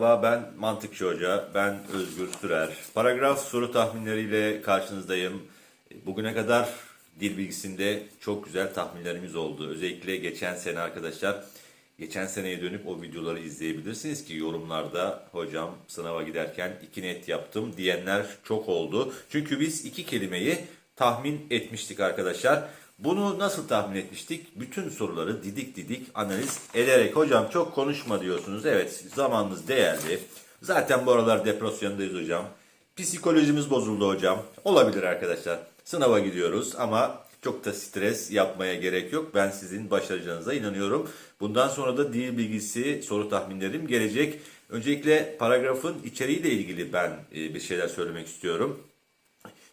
Merhaba ben Mantıkçı Hoca, ben Özgür Sürer. Paragraf soru tahminleriyle karşınızdayım. Bugüne kadar dil bilgisinde çok güzel tahminlerimiz oldu. Özellikle geçen sene arkadaşlar, geçen seneye dönüp o videoları izleyebilirsiniz ki yorumlarda hocam sınava giderken iki net yaptım diyenler çok oldu. Çünkü biz iki kelimeyi tahmin etmiştik arkadaşlar. Bunu nasıl tahmin etmiştik? Bütün soruları didik didik analiz ederek. Hocam çok konuşma diyorsunuz. Evet zamanınız değerli. Zaten bu aralar depresyondayız hocam. Psikolojimiz bozuldu hocam. Olabilir arkadaşlar. Sınava gidiyoruz ama çok da stres yapmaya gerek yok. Ben sizin başaracağınıza inanıyorum. Bundan sonra da dil bilgisi soru tahminlerim gelecek. Öncelikle paragrafın içeriğiyle ilgili ben e, bir şeyler söylemek istiyorum.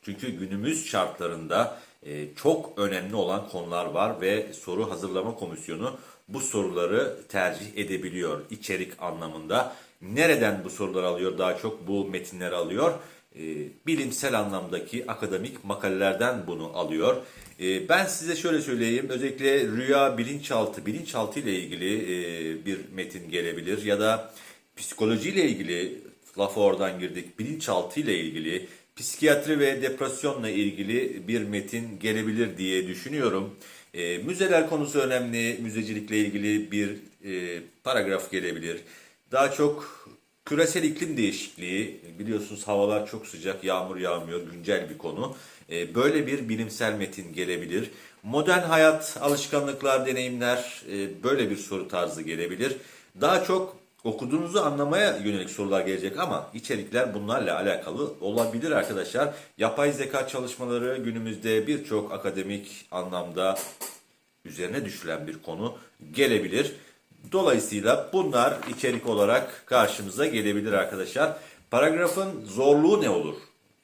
Çünkü günümüz şartlarında e, çok önemli olan konular var ve soru hazırlama komisyonu bu soruları tercih edebiliyor içerik anlamında. Nereden bu soruları alıyor daha çok bu metinleri alıyor? E, bilimsel anlamdaki akademik makalelerden bunu alıyor. E, ben size şöyle söyleyeyim özellikle rüya bilinçaltı, bilinçaltı ile ilgili bir metin gelebilir ya da psikolojiyle ilgili lafa oradan girdik bilinçaltı ile ilgili psikiyatri ve depresyonla ilgili bir metin gelebilir diye düşünüyorum. E, müzeler konusu önemli. Müzecilikle ilgili bir e, paragraf gelebilir. Daha çok küresel iklim değişikliği. Biliyorsunuz havalar çok sıcak, yağmur yağmıyor. Güncel bir konu. E, böyle bir bilimsel metin gelebilir. Modern hayat, alışkanlıklar, deneyimler e, böyle bir soru tarzı gelebilir. Daha çok okuduğunuzu anlamaya yönelik sorular gelecek ama içerikler bunlarla alakalı olabilir arkadaşlar. Yapay zeka çalışmaları günümüzde birçok akademik anlamda üzerine düşülen bir konu gelebilir. Dolayısıyla bunlar içerik olarak karşımıza gelebilir arkadaşlar. Paragrafın zorluğu ne olur?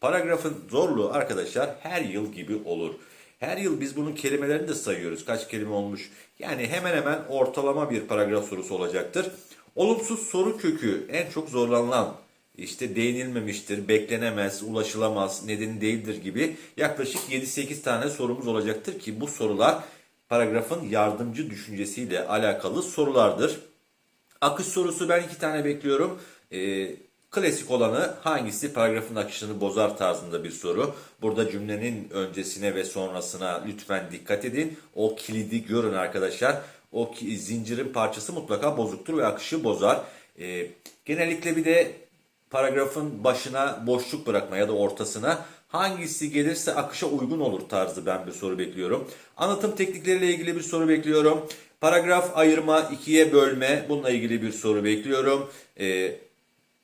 Paragrafın zorluğu arkadaşlar her yıl gibi olur. Her yıl biz bunun kelimelerini de sayıyoruz. Kaç kelime olmuş? Yani hemen hemen ortalama bir paragraf sorusu olacaktır. Olumsuz soru kökü en çok zorlanılan işte değinilmemiştir, beklenemez, ulaşılamaz, nedeni değildir gibi yaklaşık 7-8 tane sorumuz olacaktır ki bu sorular paragrafın yardımcı düşüncesiyle alakalı sorulardır. Akış sorusu ben iki tane bekliyorum. Ee, klasik olanı hangisi paragrafın akışını bozar tarzında bir soru. Burada cümlenin öncesine ve sonrasına lütfen dikkat edin. O kilidi görün arkadaşlar. O zincirin parçası mutlaka bozuktur ve akışı bozar. Ee, genellikle bir de paragrafın başına boşluk bırakma ya da ortasına hangisi gelirse akışa uygun olur tarzı ben bir soru bekliyorum. Anlatım teknikleriyle ilgili bir soru bekliyorum. Paragraf ayırma, ikiye bölme bununla ilgili bir soru bekliyorum. Ee,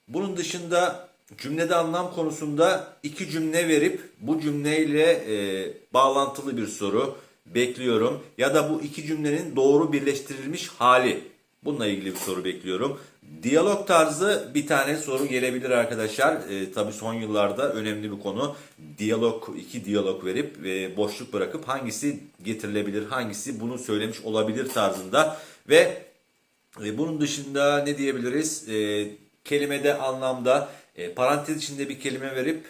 bunun dışında cümlede anlam konusunda iki cümle verip bu cümleyle e, bağlantılı bir soru bekliyorum. Ya da bu iki cümlenin doğru birleştirilmiş hali. Bununla ilgili bir soru bekliyorum. Diyalog tarzı bir tane soru gelebilir arkadaşlar. E, tabii son yıllarda önemli bir konu. Diyalog, iki diyalog verip ve boşluk bırakıp hangisi getirilebilir, hangisi bunu söylemiş olabilir tarzında. Ve e, bunun dışında ne diyebiliriz? E, kelimede anlamda e, parantez içinde bir kelime verip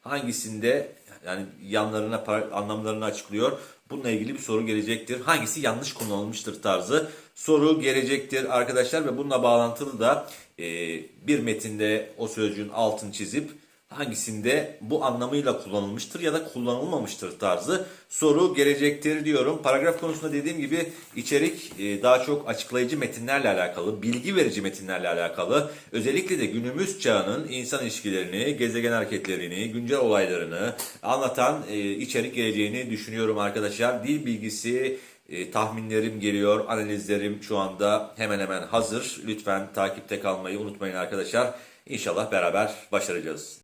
hangisinde yani yanlarına anlamlarını açıklıyor. Bununla ilgili bir soru gelecektir. Hangisi yanlış kullanılmıştır tarzı soru gelecektir arkadaşlar ve bununla bağlantılı da e, bir metinde o sözcüğün altını çizip hangisinde bu anlamıyla kullanılmıştır ya da kullanılmamıştır tarzı soru gelecektir diyorum. Paragraf konusunda dediğim gibi içerik e, daha çok açıklayıcı metinlerle alakalı, bilgi verici metinlerle alakalı. Özellikle de günümüz çağının insan ilişkilerini, gezegen hareketlerini, güncel olaylarını anlatan e, içerik geleceğini düşünüyorum arkadaşlar. Dil bilgisi e, tahminlerim geliyor, analizlerim şu anda hemen hemen hazır. Lütfen takipte kalmayı unutmayın arkadaşlar. İnşallah beraber başaracağız.